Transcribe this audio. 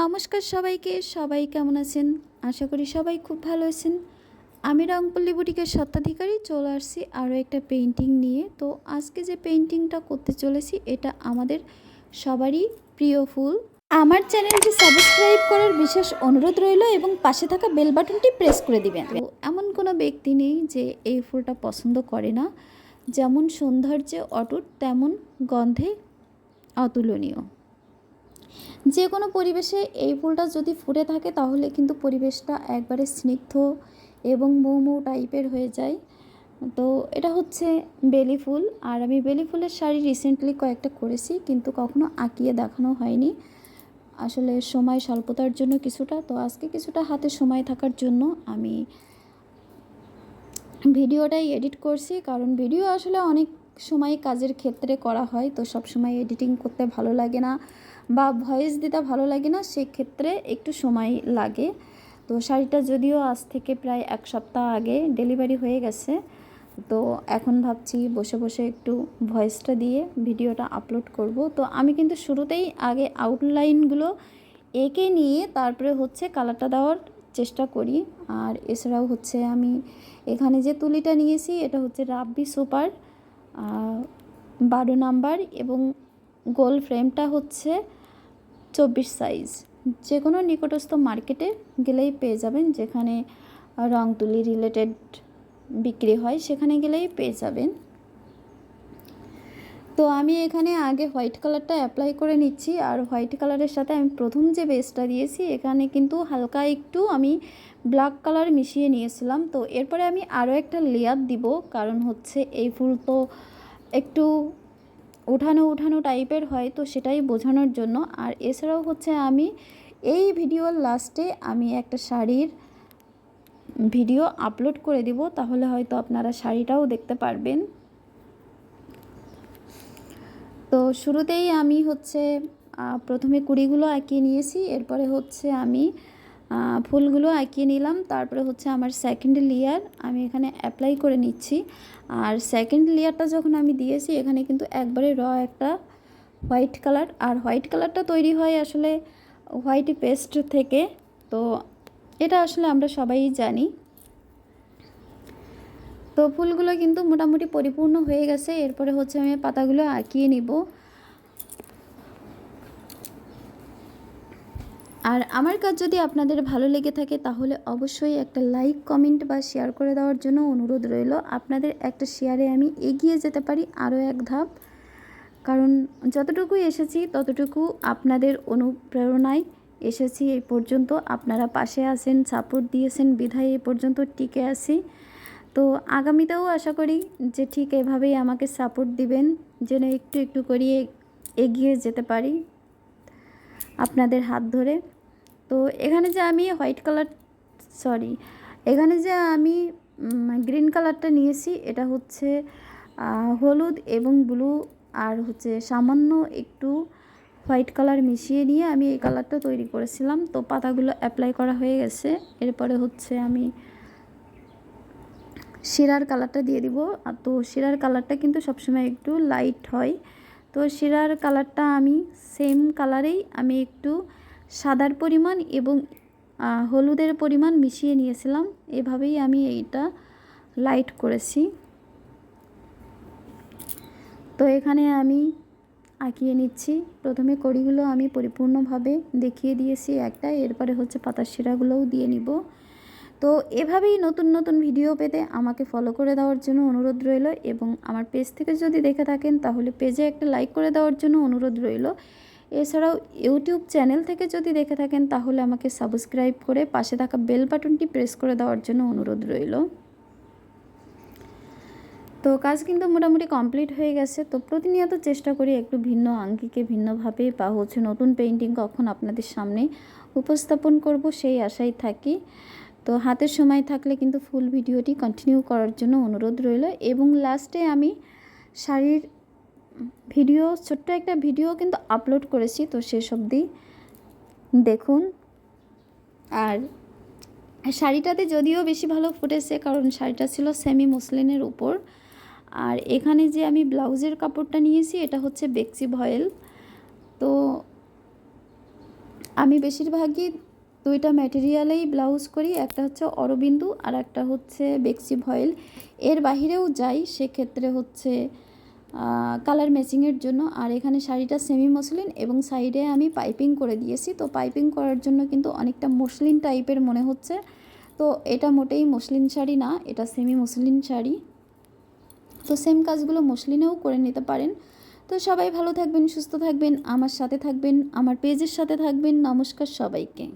নমস্কার সবাইকে। সবাই কেমন আছেন? আশা করি সবাই খুব ভালো আছেন। আমি রংপল্লী বুটিকের স্বত্বাধিকারী, চলে আসছি আরও একটা পেন্টিং নিয়ে। তো আজকে যে পেন্টিংটা করতে চলেছি, এটা আমাদের সবারই প্রিয় ফুল। আমার চ্যানেলটি সাবস্ক্রাইব করার বিশেষ অনুরোধ রইল এবং পাশে থাকা বেল বাটনটি প্রেস করে দিবেন। এমন কোনো ব্যক্তি নেই যে এই ফুলটা পছন্দ করে না। যেমন সৌন্দর্যে অটুট, তেমন গন্ধে অতুলনীয়। যে কোনো পরিবেশে এই ফুলটা যদি ফুটে থাকে, তাহলে কিন্তু পরিবেশটা একবারে স্নিগ্ধ এবং মৌ মৌ টাইপের হয়ে যায়। তো এটা হচ্ছে বেলি ফুল। আর আমি বেলি ফুলের শাড়ি রিসেন্টলি কয়েকটা করেছি, কিন্তু কখনো আঁকিয়ে দেখানো হয়নি। আসলে সময় স্বল্পতার জন্য কিছুটা, তো আজকে কিছুটা হাতে সময় থাকার জন্য আমি ভিডিওটাই এডিট করছি। কারণ ভিডিও আসলে অনেক সময় কাজের ক্ষেত্রে করা হয়, তো সব সময় এডিটিং করতে ভালো লাগে না। বা ভয়েস দিতে ভালো লাগে না, সেক্ষেত্রে একটু সময় লাগে। তো শাড়িটা যদিও আজ থেকে প্রায় এক সপ্তাহ আগে ডেলিভারি হয়ে গেছে, তো এখন ভাবছি বসে বসে একটু ভয়েসটা দিয়ে ভিডিওটা আপলোড করব। তো আমি কিন্তু শুরুতেই আগে আউটলাইনগুলো এঁকে নিয়ে তারপরে হচ্ছে কালারটা দেওয়ার চেষ্টা করি। আর এছাড়াও হচ্ছে আমি এখানে যে তুলিটা নিয়েছি, এটা হচ্ছে রাব্বি সুপার বারো নাম্বার এবং গোল ফ্রেমটা হচ্ছে চব্বিশ সাইজ। যে কোনো নিকটস্থ মার্কেটে গেলেই পেয়ে যাবেন, যেখানে রং তুলি রিলেটেড বিক্রি হয়, সেখানে গেলেই পেয়ে যাবেন। তো আমি এখানে আগে হোয়াইট কালারটা অ্যাপ্লাই করে নিচ্ছি, আর হোয়াইট কালারের সাথে আমি প্রথম যে বেসটা দিয়েছি, এখানে কিন্তু হালকা একটু আমি ব্ল্যাক কালার মিশিয়ে নিয়েছিলাম। তো এরপরে আমি আরও একটা লেয়ার দিব, কারণ হচ্ছে এই ফুল তো একটু উঠানো উঠানো টাইপের হয়, তো সেটাই বোঝানোর জন্য। আর এছাড়াও হচ্ছে আমি এই ভিডিওর লাস্টে আমি একটা শাড়ির ভিডিও আপলোড করে দিব, তাহলে হয়তো আপনারা শাড়িটাও দেখতে পারবেন। তো শুরুতেই আমি হচ্ছে প্রথমে কুড়িগুলো আঁকিয়ে নিয়েছি, এরপরে হচ্ছে আমি ফুলগুলো আঁকিয়ে নিলাম। তারপরে হচ্ছে আমার সেকেন্ড লেয়ার আমি এখানে অ্যাপ্লাই করে নিচ্ছি। আর সেকেন্ড লেয়ারটা যখন আমি দিয়েছি, এখানে কিন্তু একবারে র একটা হোয়াইট কালার আর হোয়াইট কালারটা তৈরি হয় আসলে হোয়াইট পেস্ট থেকে। তো এটা আসলে আমরা সবাই জানি। তো ফুলগুলো কিন্তু মোটামুটি পরিপূর্ণ হয়ে গেছে। এরপরে হচ্ছে আমি পাতাগুলো আঁকিয়ে নিব। আর আমার কাজ যদি আপনাদের ভালো লেগে থাকে, তাহলে অবশ্যই একটা লাইক কমেন্ট বা শেয়ার করে দেওয়ার জন্য অনুরোধ রইল। আপনাদের একটা শেয়ারে আমি এগিয়ে যেতে পারি আরও এক ধাপ। কারণ যতটুকু এসেছি, ততটুকু আপনাদের অনুপ্রেরণায় এসেছি এই পর্যন্ত। আপনারা পাশে আছেন সাপোর্ট দিয়েছেন, বিধায় এই পর্যন্ত টিকে আছি। তো আগামীতেও আশা করি যে ঠিক এভাবেই আমাকে সাপোর্ট দিবেন, যেন একটু একটু করিয়ে এগিয়ে যেতে পারি আপনাদের হাত ধরে। তো এখানে যে আমি হোয়াইট কালার, সরি, এখানে যে আমি গ্রিন কালারটা নিয়েছি, এটা হচ্ছে হলুদ এবং ব্লু, আর হচ্ছে সামান্য একটু হোয়াইট কালার মিশিয়ে নিয়ে আমি এই কালারটা তৈরি করেছিলাম। তো পাতাগুলো অ্যাপ্লাই করা হয়ে গেছে। এরপরে হচ্ছে আমি শিরার কালারটা দিয়ে দিব। আর তো শিরার কালারটা কিন্তু সবসময় একটু লাইট হয়। তো শিরার কালারটা আমি সেম কালারেই আমি একটু সাদার পরিমাণ এবং হলুদের পরিমাণ মিশিয়ে নিয়েছিলাম। এভাবেই আমি এইটা লাইট করেছি। তো এখানে আমি আঁকিয়ে নিচ্ছি। প্রথমে কড়িগুলো আমি পরিপূর্ণভাবে দেখিয়ে দিয়েছি একটা, এরপরে হচ্ছে পাতার শিরাগুলোও দিয়ে নিব। তো এভাবেই নতুন নতুন ভিডিও পেতে আমাকে ফলো করে দেওয়ার জন্য অনুরোধ রইল এবং আমার পেজ থেকে যদি দেখে থাকেন তাহলে পেজে একটা লাইক করে দেওয়ার জন্য অনুরোধ রইল। এছাড়াও ইউটিউব চ্যানেল থেকে যদি দেখে থাকেন, তাহলে আমাকে সাবস্ক্রাইব করে পাশে থাকা বেল বাটনটি প্রেস করে দেওয়ার জন্য অনুরোধ রইল। তো কাজ কিন্তু মোটামুটি কমপ্লিট হয়ে গেছে। তো প্রতিনিয়ত চেষ্টা করি একটু ভিন্ন আঙ্গিকে ভিন্নভাবে বা হচ্ছে নতুন পেন্টিং কখন আপনাদের সামনে উপস্থাপন করব সেই আশাই থাকি। তো হাতের সময় থাকলে কিন্তু ফুল ভিডিওটি কন্টিনিউ করার জন্য অনুরোধ রইল। এবং লাস্টে আমি শাড়ির ভিডিও, ছোট্ট একটা ভিডিও কিন্তু আপলোড করেছি, তো শেষ অবধি দেখুন। আর শাড়িটাতে যদিও বেশি ভালো ফুটেছে, কারণ শাড়িটা ছিল সেমি মুসলিনের উপর। আর এখানে যে আমি ব্লাউজের কাপড়টা নিয়েছি, এটা হচ্ছে বেক্সি ভয়েল। তো আমি বেশিরভাগই দুইটা ম্যাটেরিয়ালেই ব্লাউজ করি, একটা হচ্ছে অরবিন্দু আর একটা হচ্ছে বেক্সি ভয়েল। এর বাহিরেও যাই, সেক্ষেত্রে হচ্ছে কালার ম্যাচিংয়ের জন্য। আর এখানে শাড়িটা সেমি মসলিন এবং সাইডে আমি পাইপিং করে দিয়েছি। তো পাইপিং করার জন্য কিন্তু অনেকটা মসলিন টাইপের মনে হচ্ছে। তো এটা মোটেই মসলিন শাড়ি না, এটা সেমি মসলিন শাড়ি। তো সেম কাজগুলো মসলিনেও করে নিতে পারেন। তো সবাই ভালো থাকবেন, সুস্থ থাকবেন, আমার সাথে থাকবেন, আমার পেজের সাথে থাকবেন। নমস্কার সবাইকে।